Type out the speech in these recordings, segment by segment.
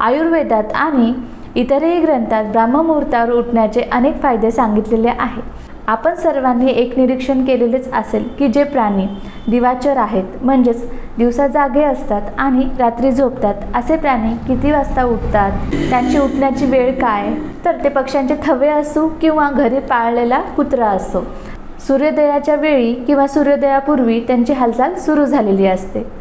आयुर्वेदात आणि इतरही ग्रंथात ब्राह्ममुहूर्तावर उठण्याचे अनेक फायदे सांगितलेले आहे आपण सर्वांनी एक निरीक्षण केलेलेच असेल की जे प्राणी दिवाचर आहेत म्हणजेच दिवसा जागे असतात आणि रात्री झोपतात. असे प्राणी किती वाजता उठतात? त्यांची उठण्याची वेळ काय? तर ते पक्ष्यांचे थवे असो किंवा घरी पाळलेला कुत्रा असो. सूर्योदयाच्या वेळी किंवा सूर्योदयापूर्वी त्यांची हालचाल सुरू झालेली असते.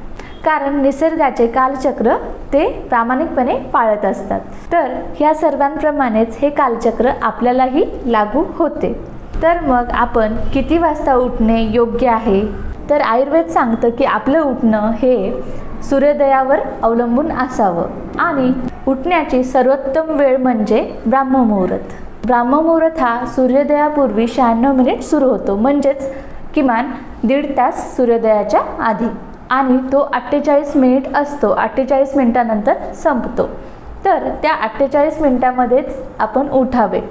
कारण निसर्गाचे कालचक्र ते प्रामाणिकपणे पाळत असतात. तर ह्या सर्वांप्रमाणेच हे कालचक्र आपल्यालाही लागू होते. तर मग आपण किती वाजता उठणे योग्य आहे? तर आयुर्वेद सांगतं की आपलं उठणं हे सूर्योदयावर अवलंबून असावं आणि उठण्याची सर्वोत्तम वेळ म्हणजे ब्राह्ममुहूर्त. ब्राह्ममुहूर्त हा सूर्योदयापूर्वी शहाण्णव मिनिट सुरू होतो. म्हणजेच किमान दीड तास सूर्योदयाच्या आधी. आणि तो अठ्ठेचाळीस मिनिट असतो. अठ्ठेचाळीस मिनिटानंतर संपतो. तर त्या अठ्ठेचाळीस मिनिटामध्येच आपण उठावे.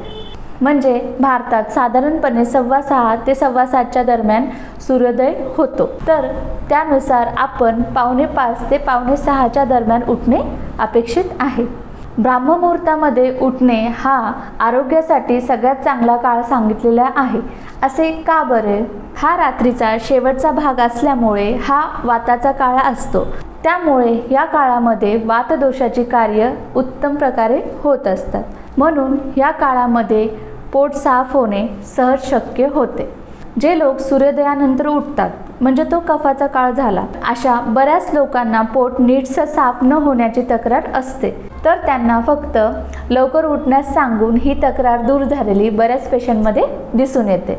म्हणजे भारतात साधारणपणे सव्वा सहा ते सव्वा सातच्या दरम्यान सूर्योदय होतो. तर त्यानुसार आपण पावणे पाच ते पावणे सहाच्या दरम्यान उठणे अपेक्षित आहे. ब्राह्ममुहूर्तामध्ये उठणे हा आरोग्यासाठी सगळ्यात चांगला काळ सांगितलेला आहे. असे का बरे? हा रात्रीचा शेवटचा भाग असल्यामुळे हा वाताचा काळ असतो. त्यामुळे या काळामध्ये वातदोषाची कार्य उत्तम प्रकारे होत असतात. म्हणून या काळामध्ये पोट साफ होणे सहज शक्य होते. जे लोक सूर्योदयानंतर उठतात म्हणजे तो कफाचा काळ झाला. अशा बऱ्याच लोकांना पोट नीटसं साफ न होण्याची तक्रार असते. तर त्यांना फक्त लवकर उठण्यास सांगून ही तक्रार दूर झालेली बऱ्याच पेशंटमध्ये दिसून येते.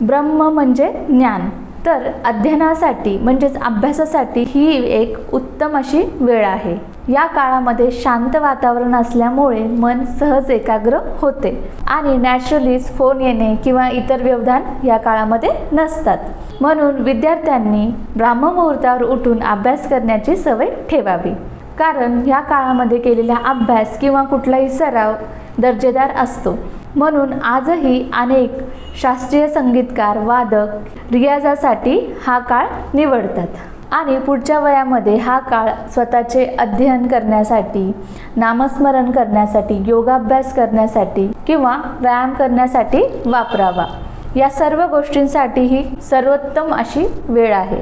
ब्रह्म म्हणजे ज्ञान. तर अध्ययनासाठी म्हणजेच अभ्यासासाठी ही एक उत्तम अशी वेळ आहे. या काळामध्ये शांत वातावरण असल्यामुळे मन सहज एकाग्र होते. आणि नॅचरलीच फोन येणे किंवा इतर व्यवधान या काळामध्ये नसतात. म्हणून विद्यार्थ्यांनी ब्राह्ममुहूर्तावर उठून अभ्यास करण्याची सवय ठेवावी. कारण या काळामध्ये केलेला अभ्यास किंवा कुठलाही सराव दर्जेदार असतो. म्हणून आजही अनेक शास्त्रीय संगीतकार वादक रियाजासाठी हा काळ निवडतात. आणि पुढच्या वयामध्ये हा काळ स्वतःचे अध्ययन करण्यासाठी नामस्मरण करण्यासाठी योगाभ्यास करण्यासाठी किंवा व्यायाम करण्यासाठी वापरावा. या सर्व गोष्टींसाठी ही सर्वोत्तम अशी वेळ आहे.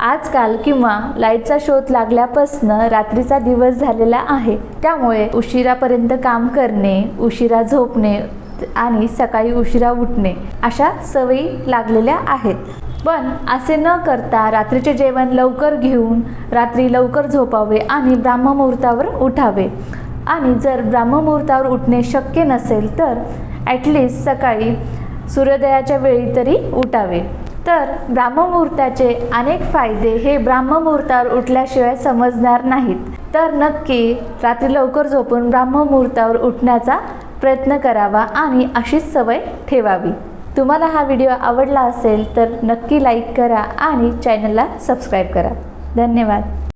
आजकाल किंवा लाईटचा शोध लागल्यापासनं रात्रीचा दिवस झालेला आहे. त्यामुळे उशिरापर्यंत काम करणे उशिरा झोपणे आणि सकाळी उशिरा उठणे अशा सवयी लागलेल्या आहेत. पण असे न करता रात्रीचे जेवण लवकर घेऊन रात्री लवकर झोपावे आणि ब्राह्ममुहूर्तावर उठावे. आणि जर ब्राह्ममुहूर्तावर उठणे शक्य नसेल तर ॲटलिस्ट सकाळी सूर्योदयाच्या वेळी तरी उठावे. तर ब्राह्ममुहूर्ताचे अनेक फायदे हे ब्राह्ममुहूर्तावर उठल्याशिवाय समजणार नाहीत. तर नक्की रात्री लवकर झोपून ब्राह्ममुहूर्तावर उठण्याचा प्रयत्न करावा आणि अशीच सवय ठेवावी. तुम्हाला हा व्हिडिओ आवडला असेल तर नक्की लाईक करा आणि चॅनलला सबस्क्राईब करा. धन्यवाद.